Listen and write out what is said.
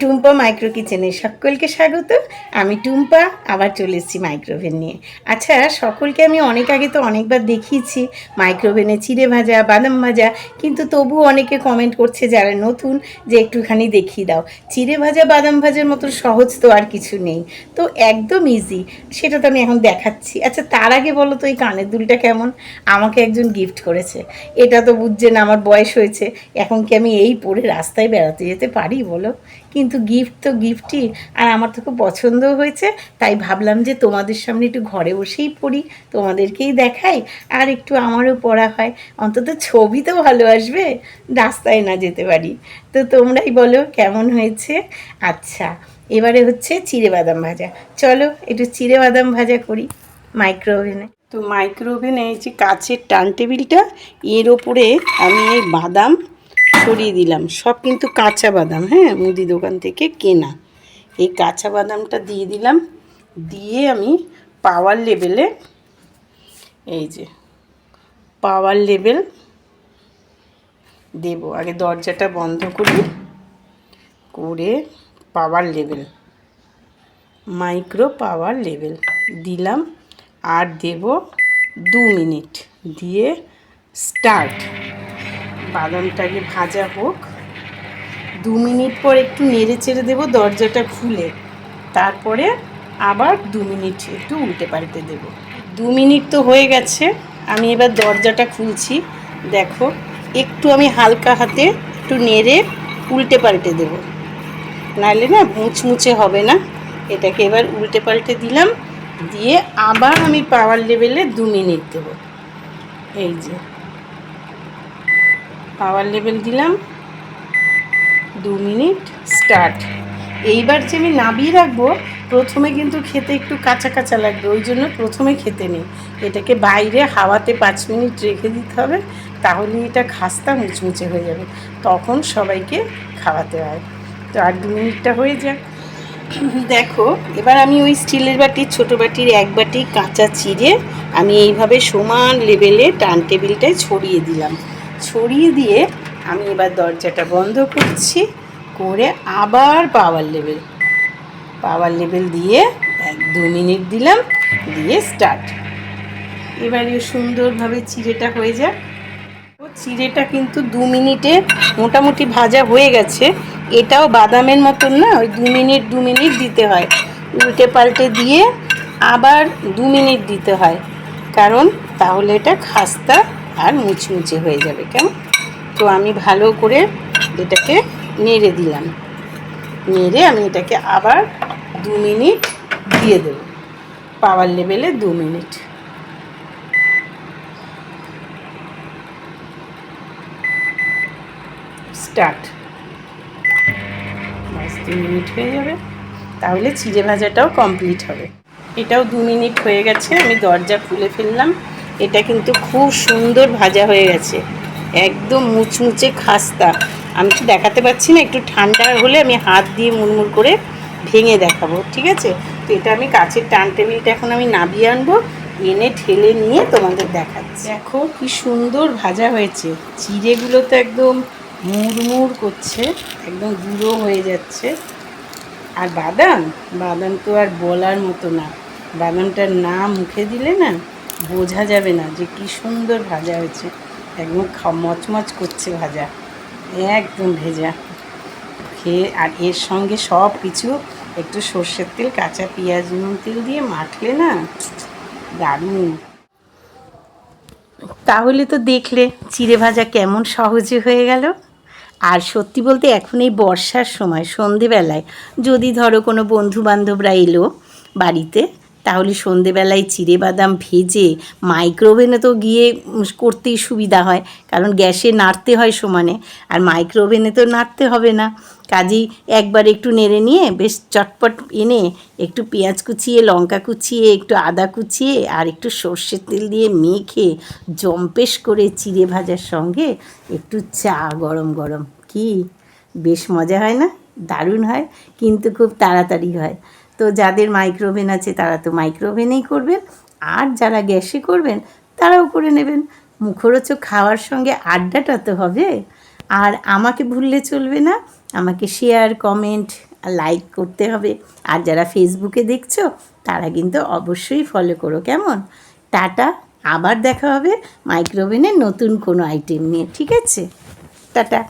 Tumpa micro কিচেনে সকলকে স্বাগত। আমি টুম্পা, আবার চলে এসেছি মাইক্রোভেন নিয়ে। আচ্ছা সকলকে আমি অনেক আগে তো অনেকবার দেখিয়েছি, মাইক্রোভেনে চিড়ে ভাজা, বাদাম ভাজা, কিন্তু তবুও অনেকে কমেন্ট করছে যারা নতুন যে একটুখানি দেখিয়ে দাও। চিড়ে ভাজা, বাদাম ভাজার মতো সহজ তো আর কিছু নেই। তো একদম ইজি সেটা তো আমি এখন দেখাচ্ছি। আচ্ছা তার আগে বলো তো এই কানের দুলটা কেমন? আমাকে একজন গিফট করেছে। এটা তো বুঝছেন আমার বয়স হয়েছে। এখন কি আমি এই পরে রাস্তায় বেড়াতে যেতে পারি বলো? কিন্তু গিফট তো গিফটই আর আমার তো খুব পছন্দও হয়েছে, তাই ভাবলাম যে তোমাদের সামনে একটু ঘরে বসেই পড়ি, তোমাদেরকেই দেখাই, আর একটু আমারও পড়া হয়, অন্তত ছবি তো ভালো আসবে, রাস্তায় না যেতে পারি। তো তোমরাই বলো কেমন হয়েছে? আচ্ছা এবারে হচ্ছে চিড়ে বাদাম ভাজা, চলো একটু চিড়ে বাদাম ভাজা করি মাইক্রো ওভেনে তো মাইক্রো ওভেনে এই যে কাচের টান টেবিলটা, এর ওপরে আমি এই বাদাম ছড়িয়ে দিলাম। সব কিন্তু কাঁচা বাদাম হ্যাঁ? মুদি দোকান থেকে কেনা। এই কাঁচা বাদামটা দিয়ে দিলাম। দিয়ে আমি পাওয়ার লেভেলে এই যে, পাওয়ার লেভেল দেব। আগে দরজাটা বন্ধ করি, করে power level micro power level দিলাম। আর দেব দু মিনিট। দিয়ে স্টার্ট। বাদামটাকে ভাজা হোক। দু মিনিট পর একটু নেড়ে চেড়ে দেবো, দরজাটা খুলে। তারপরে আবার দু মিনিট একটু উল্টে পাল্টে দেবো। দু মিনিট তো হয়ে গেছে, আমি এবার দরজাটা খুলছি। দেখো, একটু আমি হালকা হাতে একটু নেড়ে উল্টে পাল্টে দেবো। নাহলে না মুচমুচে হবে না। এটাকে এবার উল্টে পাল্টে দিলাম। দিয়ে আবার আমি পাওয়ার লেভেলে দু মিনিট দেবো। এই যে। পাওয়ার লেভেল দিলাম। দু মিনিট, স্টার্ট। এইবার যে আমি নাবিয়ে রাখব, প্রথমে কিন্তু খেতে একটু কাঁচা কাঁচা লাগবে, ওই জন্য প্রথমে খেতে নেই। এটাকে বাইরে হাওয়াতে পাঁচ মিনিট রেখে দিতে হবে তাহলে এটা খাস্তা মুচমুচে হয়ে যাবে। তখন সবাইকে খাওয়াতে হয়। তো আর দু মিনিটটা হয়ে যাক। দেখো, এবার আমি ওই স্টিলের বাটির ছোটো বাটির এক বাটি কাঁচা চিড়ে আমি এইভাবে সমান লেভেলে টান টেবিলটায় ছড়িয়ে দিলাম। ছড়িয়ে দিয়ে আমি এবার দরজাটা বন্ধ করছি, করে আবার পাওয়ার লেভেল পাওয়ার লেভেল দিয়ে এক দু মিনিট দিলাম, দিয়ে স্টার্ট এবারে সুন্দরভাবে চিড়েটা হয়ে যাক। ও চিড়েটা কিন্তু দু মিনিটে মোটামুটি ভাজা হয়ে গেছে। এটাও বাদামের মতন না, ওই দু মিনিট দু মিনিট দিতে হয়। উল্টে পাল্টে দিয়ে আবার দু মিনিট দিতে হয়। কারণ তাহলে এটা খাস্তা আর মুচমুচে হয়ে যাবে, কেমন? তো আমি ভালো করে এটাকে নেড়ে দিলাম। নেড়ে আমি এটাকে আবার দু মিনিট দিয়ে দেব। পাওয়ার লেভেলে দু মিনিট। স্টার্ট। বাস দু মিনিট হয়ে যাবে। তাহলে চিড়ে ভাজাটাও কমপ্লিট হবে। এটাও দু মিনিট হয়ে গেছে, আমি দরজা খুলে ফেললাম। এটা কিন্তু খুব সুন্দর ভাজা হয়ে গেছে। একদম মুচমুচে খাস্তা। আমি তো দেখাতে পাচ্ছি না, একটু ঠান্ডা হলে আমি হাত দিয়ে মুড়মুড় করে ভেঙে দেখাবো, ঠিক আছে? তো এটা আমি কাছের টান টেবিলটা এখন আমি নাবিয়ে আনব, এনে ঠেলে নিয়ে তোমাদের দেখাচ্ছি। দেখো কি সুন্দর ভাজা হয়েছে। চিড়েগুলো তো একদম মুড়মুড় করছে, একদম গুঁড়ো হয়ে যাচ্ছে। আর বাদাম? বাদাম তো আর বলার মতো না। বাদামটার না মুখে দিলে না বোঝা যাবে না যে কি সুন্দর ভাজা হয়েছে। একদম মচমচ করছে ভাজা। একদম ভেজা। খেয়ে, আর এর সঙ্গে সব কিছু একটু সর্ষের তেল, কাঁচা পেঁয়াজ, নুন তেল দিয়ে মাখলে না দারুণ। তাহলে তো দেখলে চিড়ে ভাজা কেমন সহজে হয়ে গেল। আর সত্যি বলতে এখন এই বর্ষার সময়, সন্ধেবেলায় যদি ধরো কোনো বন্ধু বান্ধবরা এলো বাড়িতে তাহলে সন্ধেবেলায় চিড়ে বাদাম ভেজে মাইক্রোওভেনে তো গিয়ে করতেই সুবিধা হয়, কারণ গ্যাসে নাড়তে হয় সমানে, আর মাইক্রোওভেনে তো নাড়তে হবে না। কাজেই একবার একটু নেড়ে নিয়ে বেশ চটপট এনে একটু পেঁয়াজ কুচিয়ে, লঙ্কা কুচিয়ে, একটু আদা কুচিয়ে, আর একটু সর্ষের তেল দিয়ে মেখে জম্পেশ করে চিড়ে ভাজার সঙ্গে একটু চা গরম গরম। কি? বেশ মজা হয় না? দারুণ হয়, কিন্তু খুব তাড়াতাড়ি হয়। তো যাদের মাইক্রোওভেন আছে তারা তো মাইক্রোওভেনেই করবেন। আর যারা গ্যাসে করবেন, তারাও করে নেবেন। মুখরোচক খাওয়ার সঙ্গে আড্ডাটা তো হবে। আর আমাকে ভুললে চলবে না। আমাকে শেয়ার কমেন্ট লাইক করতে হবে। আর যারা ফেসবুকে দেখছ, তারা কিন্তু অবশ্যই ফলো করো। কেমন? টাটা। আবার দেখা হবে মাইক্রোওভেনের নতুন কোনো আইটেম নিয়ে। ঠিক আছে? টাটা।